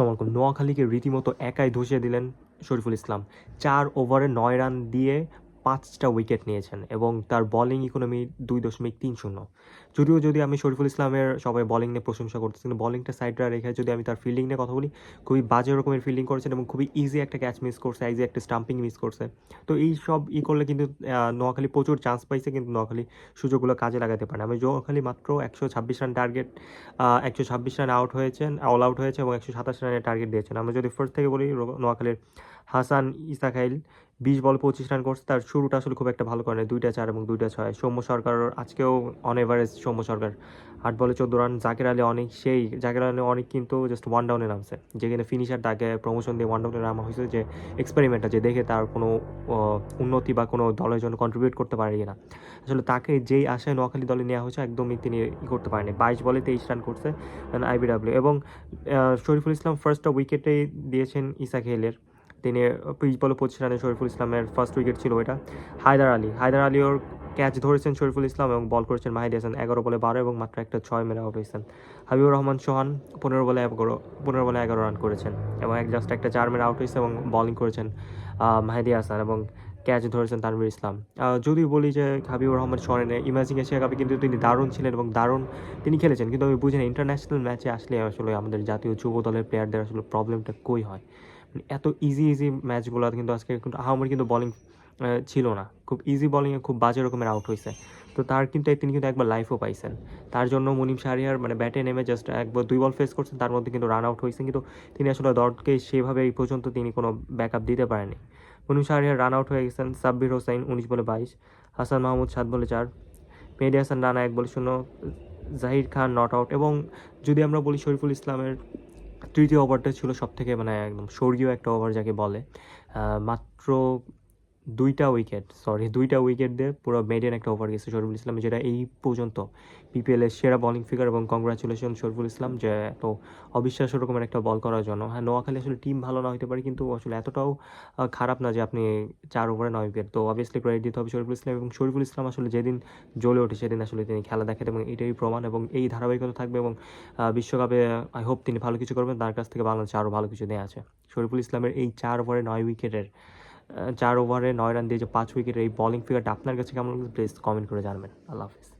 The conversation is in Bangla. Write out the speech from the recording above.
আসসালামু নোয়াখালীকে রীতিমতো একাই ধসিয়ে দিলেন শরীফুল ইসলাম। চার ওভারে নয় রান দিয়ে পাঁচটা উইকেট নিয়েছেন এবং তার বোলিং ইকোনমি দুই দশমিক তিন শূন্য। যদিও যদি আমি শরীফুল ইসলামের সবাই বোলিং নিয়ে প্রশংসা করতেছি, কিন্তু বলিংটা সাইডরা রেখে যদি আমি তার ফিল্ডিং নিয়ে কথা বলি, খুবই বাজে রকমের ফিল্ডিং করেছেন এবং খুবই ইজি একটা ক্যাচ মিস করছে ইজি একটা স্টাম্পিং মিস করছে। তো এই সব ই করলে কিন্তু নোয়াখালী প্রচুর চান্স পাইছে, কিন্তু নোয়াখালী সুযোগগুলো কাজে লাগাতে পারে আমি নোয়াখালী মাত্র একশো ছাব্বিশ রান টার্গেট একশো ছাব্বিশ রান আউট হয়েছেন অল আউট হয়েছে এবং একশো সাতাশ রানের টার্গেট দিয়েছেন। আমরা যদি ফার্স্ট থেকে বলি নোয়াখালীর হাসান ইসাখাইল, বিশ বল পঁচিশ রান করছে। তার শুরুটা আসলে খুব একটা ভালো করে দুইটা চার এবং দুইটা ছয়। সৌম্য সরকার আজকেও অন এভারেজ সৌম্য সরকার আট বলে চোদ্দ রান। জাকের আলী অনেক, সেই জাকের আলী অনেক কিন্তু জাস্ট ওয়ান ডাউনে নামছে। যেখানে ফিনিশার তাকে প্রমোশন দিয়ে ওয়ান ডাউনে নামা হয়েছে যে এক্সপেরিমেন্টটা যে দেখে তার কোনো উন্নতি বা কোনো দলের জন্য কন্ট্রিবিউট করতে পারে কিনা। আসলে তাকে যেই আশায় নোয়াখালী দলে নেওয়া হয়েছে একদমই তিনি ই করতে পারেনি। বাইশ বলে তেইশ রান করছে আইবিডাব্লিউ এবং শরীফুল ইসলাম ফার্স্টটা উইকেটেই দিয়েছেন ইসা খেলের তিনি পিচ বলে পঁচিশ রানে শরীফুল ইসলামের ফার্স্ট উইকেট ছিল এটা। হায়দার আলী হায়দার আলী ওর ক্যাচ ধরেছেন শরীফুল ইসলাম এবং বল করেছেন মাহিদি হাসান। এগারো বলে বারো এবং মাত্র একটা ছয় মেরে আউট হয়েছেন। হাবিবুর রহমান সোহান পনেরো বলে এগারো, পনেরো বলে এগারো রান করেছেন এবং এক জাস্ট একটা চার মেরে আউট হয়েছে এবং বলিং করেছেন মাহিদি হাসান এবং ক্যাচ ধরেছেন তানভীর ইসলাম। যদি বলি যে হাবিবুর রহমান সোহানের ইমাজিং এশিয়া কাপে কিন্তু তিনি দারুণ ছিলেন এবং দারুণ তিনি খেলেছেন। কিন্তু আমি বুঝি না ইন্টারন্যাশনাল ম্যাচে আসলে আসলে আমাদের জাতীয় যুব দলের প্লেয়ারদের আসলে প্রবলেমটা কই হয়। এত ইজি ইজি ম্যাচগুলো কিন্তু আজকে কিন্তু আহামরি কিন্তু বলিং ছিল না। খুব ইজি বলিংয়ে খুব বাজে রকমের আউট হয়েছে তো তার কিন্তু তিনি কিন্তু একবার লাইফও পাইছেন। তার জন্য মুনিম শাহরিয়ার মানে ব্যাটে নেমে জাস্ট একবার দুই বল ফেস করছেন, তার মধ্যে কিন্তু রান আউট হয়েছেন কিন্তু তিনি আসলে দলকে সেভাবে এই পর্যন্ত তিনি কোনো ব্যাকআপ দিতে পারেনি। মুনিম শাহরিয়ার রান আউট হয়ে গেছেন, সাব্বির হোসাইন উনিশ বলে বাইশ, হাসান মাহমুদ সাত বলে চার, মেহেদি হাসান রানা এক বলে শূন্য জাহির খান নট আউট এবং যদি আমরা বলি শরীফুল ইসলামের তৃতীয় ওভারটা ছিল সব থেকে মানে একদম স্বর্গীয় একটা ওভার যাকে বলে। মাত্র দুইটা উইকেট সরি দুইটা উইকেট দিয়ে পুরো মেডিয়ান একটা ওভার গেছে শরীফুল ইসলাম, যেটা এই পর্যন্ত পিপিএল এর সেরা বলিং ফিগার এবং কংগ্রাচুলেশন শরীফুল ইসলাম যে এত অবিশ্বাস্য রকমের একটা বল করার জন্য। হ্যাঁ নোয়াখালী আসলে টিম ভালো না হতে পারে, কিন্তু আসলে এতটাও খারাপ না যে আপনি চার ওভারে নয় উইকেট তো অবভিয়াসলি ক্রেডিট দিতে হবে শরীফুল ইসলাম এবং শরীফুল ইসলাম আসলে যেদিন জ্বলে ওঠে, সেদিন আসলে তিনি খেলা দেখেন এবং এটাই প্রমাণ এবং এই ধারাবাহিকতা থাকবে এবং বিশ্বকাপে আই হোপ তিনি ভালো কিছু করবেন। তার কাছ থেকে বাংলাদেশ আরও ভালো কিছু নেওয়া আছে। শরীফুল ইসলামের এই চার ওভারে নয় উইকেটের চার ওভারে নয় রান দিয়ে যে পাঁচ উইকেটের এই বলিং ফিগারটা আপনার কাছে কেমন প্লিজ কমেন্ট করে জানবেন। আল্লাহ হাফিজ।